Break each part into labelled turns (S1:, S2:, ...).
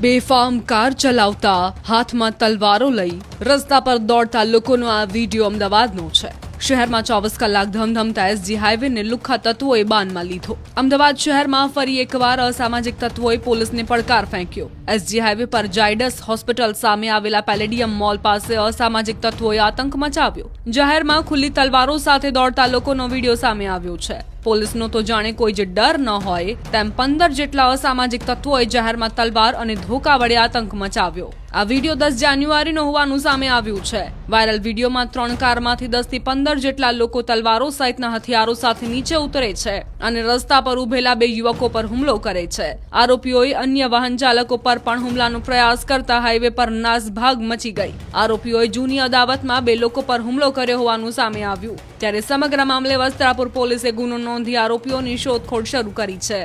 S1: બેફામ કાર ચલાવતા હાથમાં તલવારો લઈ રસ્તા પર દોડતા લોકોનો આ વીડિયો અમદાવાદનો છે. શહેરમાં ચોવીસ કલાક ધમધમતા એસજી હાઈવેને લુખ્ખા તત્વોએ બાનમાં લીધો. અમદાવાદ શહેરમાં ફરી એકવાર અસામાજિક તત્વોએ પોલીસને પડકાર ફેંક્યો. એસજી હાઈવે પર જાયડસ હોસ્પિટલ સામે આવેલા પેલેડિયમ મોલ પાસે અસામાજિક તત્વોએ આતંક મચાવ્યો. જાહેરમાં ખુલ્લી તલવારો સાથે દોડતા લોકોનો વીડિયો સામે આવ્યો છે. પોલીસનો તો જાણે કોઈ જ ડર ન હોય. તેમ પંદર જેટલા અસામાજિક તત્વોએ જાહેરમાં તલવાર અને ધોકા આતંક મચાવ્યો. આ વીડિયો દસ જાન્યુઆરીનો હોવાનું સામે આવ્યું છે. વાયરલ વિડીયોમાં ત્રણ કારમાંથી દસથી પંદર જેટલા લોકો તલવારો સહિતના હથિયારો સાથે નીચે ઉતરે છે અને રસ્તા પર ઉભેલા બે યુવકો પર હુમલો કરે છે. આરોપીઓએ અન્ય વાહન ચાલકો પર પણ હુમલાનો પ્રયાસ કરતા હાઈવે પર નાસભાગ મચી ગઈ. આરોપીઓએ જૂની અદાવતમાં બે લોકો પર હુમલો કર્યો હોવાનું સામે આવ્યું. ત્યારે સમગ્ર મામલે વસ્ત્રાપુર પોલીસે ગુનો નોંધી આરોપીઓની શોધખોળ શરૂ કરી છે.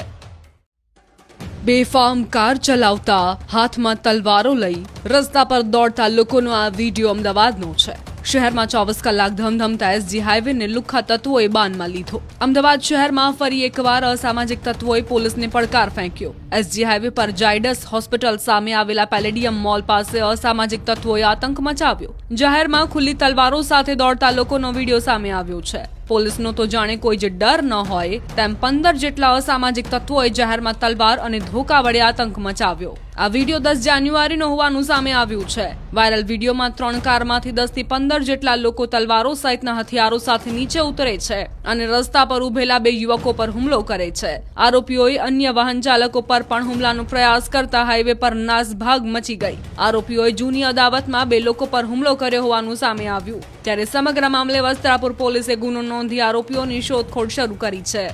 S1: બેફામ કાર ચલાવતા હાથમાં તલવારો લઈ રસ્તા પર દોડતા લોકોનો આ વીડિયો અમદાવાદનો છે. શહેરમાં ચોવીસ કલાક ધમધમતા એસજી હાઈવેને લુખ્ખા તત્વોએ બાનમાં લીધો. અમદાવાદ શહેરમાં ફરી એકવાર અસામાજિક તત્વોએ પોલીસને પડકાર ફેંક્યો. એસજી હાઈવે પર જાયડસ હોસ્પિટલ સામે આવેલા પેલેડિયમ મોલ પાસે અસામાજિક તત્વોએ આતંક મચાવ્યો. જાહેરમાં ખુલ્લી તલવારો સાથે દોડતા લોકોનો વીડિયો સામે આવ્યો છે. પોલીસનો તો જાણે કોઈ જ ડર ન હોય, તેમ પંદર જેટલા અસામાજિક તત્વોએ જાહેરમાં તલવાર અને ધોકા વડે આતંક મચાવ્યો. આ વીડિયો દસ જાન્યુઆરીનો હોવાનું સામે આવ્યું છે. વાયરલ વિડીયોમાં ત્રણ કારમાંથી દસથી પંદર જેટલા લોકો તલવારો સહિતના હથિયારો સાથે નીચે ઉતરે છે અને રસ્તા પર ઉભેલા બે યુવકો પર હુમલો કરે છે. આરોપીઓએ અન્ય વાહન ચાલકો પર પણ હુમલાનો પ્રયાસ કરતા હાઈવે પર નાસભાગ મચી ગઈ. આરોપીઓએ જૂની અદાવતમાં બે લોકો પર હુમલો કર્યો હોવાનું સામે આવ્યું. ત્યારે સમગ્ર મામલે વસ્ત્રાપુર પોલીસે ગુનો નોંધી આરોપીઓની શોધખોળ શરૂ કરી છે.